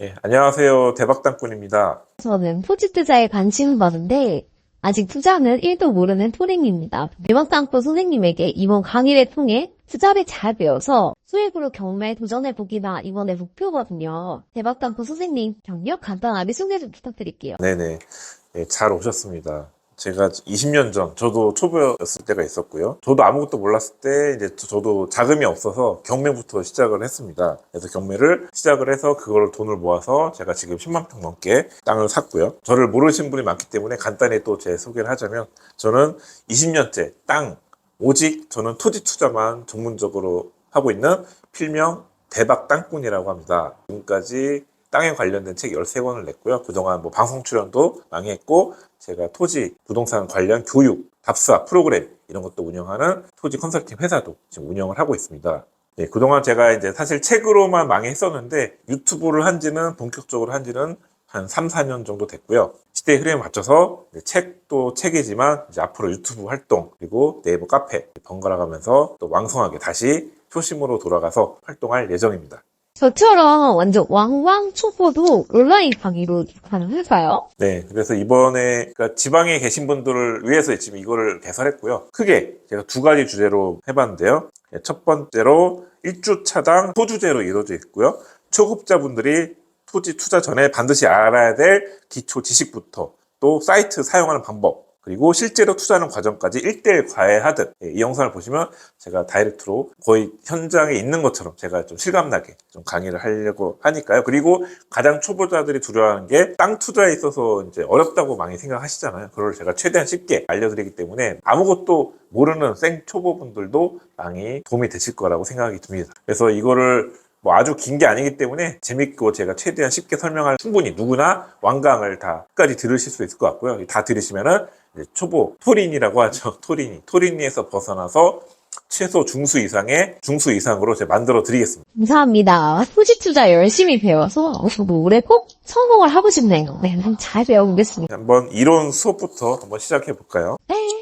예, 안녕하세요. 대박당꾼입니다. 저는 토지 투자에 관심은 많은데 아직 투자는 1도 모르는 토링입니다. 대박당포 선생님에게 이번 강의를 통해 투자를 잘 배워서 수익으로 경매에 도전해보기가 이번에 목표거든요. 대박당포 선생님 경력 간단하게 소개 좀 부탁드릴게요. 네네. 예, 잘 오셨습니다. 제가 20년 전, 저도 초보였을 때가 있었고요. 저도 아무것도 몰랐을 때, 이제 저- 저도 자금이 없어서 경매부터 시작을 했습니다. 그래서 경매를 시작을 해서 그걸 돈을 모아서 제가 지금 10만 평 넘게 땅을 샀고요. 저를 모르시는 분이 많기 때문에 간단히 또 제 소개를 하자면, 저는 20년째 땅, 오직 저는 토지 투자만 전문적으로 하고 있는 필명 대박 땅꾼이라고 합니다. 지금까지 땅에 관련된 책 13권을 냈고요. 그동안 뭐 방송 출연도 많이 했고, 제가 토지, 부동산 관련 교육, 답사 프로그램 이런 것도 운영하는 토지 컨설팅 회사도 지금 운영을 하고 있습니다. 네, 그동안 제가 이제 사실 책으로만 많이 했었는데 유튜브를 한 지는 본격적으로 한 지는 한 3, 4년 정도 됐고요. 시대의 흐름에 맞춰서 책도 책이지만 이제 앞으로 유튜브 활동 그리고 네이버 카페 번갈아 가면서 또 왕성하게 다시 초심으로 돌아가서 활동할 예정입니다. 저처럼 완전 왕왕 초보도 온라인 강의로 가능할까요? 네, 그래서 이번에 그러니까 지방에 계신 분들을 위해서 지금 이거를 개설했고요. 크게 제가 두 가지 주제로 해봤는데요. 네, 첫 번째로 1주 차당 소주제로 이루어져 있고요. 초급자분들이 토지 투자 전에 반드시 알아야 될 기초 지식부터 또 사이트 사용하는 방법 그리고 실제로 투자하는 과정까지 1대1 과외하듯 예, 이 영상을 보시면 제가 다이렉트로 거의 현장에 있는 것처럼 제가 좀 실감나게 좀 강의를 하려고 하니까요. 그리고 가장 초보자들이 두려워하는 게 땅 투자에 있어서 이제 어렵다고 많이 생각하시잖아요. 그걸 제가 최대한 쉽게 알려드리기 때문에 아무것도 모르는 생 초보분들도 많이 도움이 되실 거라고 생각이 듭니다. 그래서 이거를 뭐 아주 긴 게 아니기 때문에 재밌고 제가 최대한 쉽게 설명할 충분히 누구나 완강을 다 끝까지 들으실 수 있을 것 같고요. 다 들으시면은 초보 토린이라고 하죠. 토린이 토린이에서 벗어나서 최소 중수 이상의 중수 이상으로 제가 만들어 드리겠습니다. 감사합니다. 토지 투자 열심히 배워서 저도 올해 꼭 성공을 하고 싶네요. 네, 잘 배워보겠습니다. 한번 이론 수업부터 한번 시작해 볼까요? 네.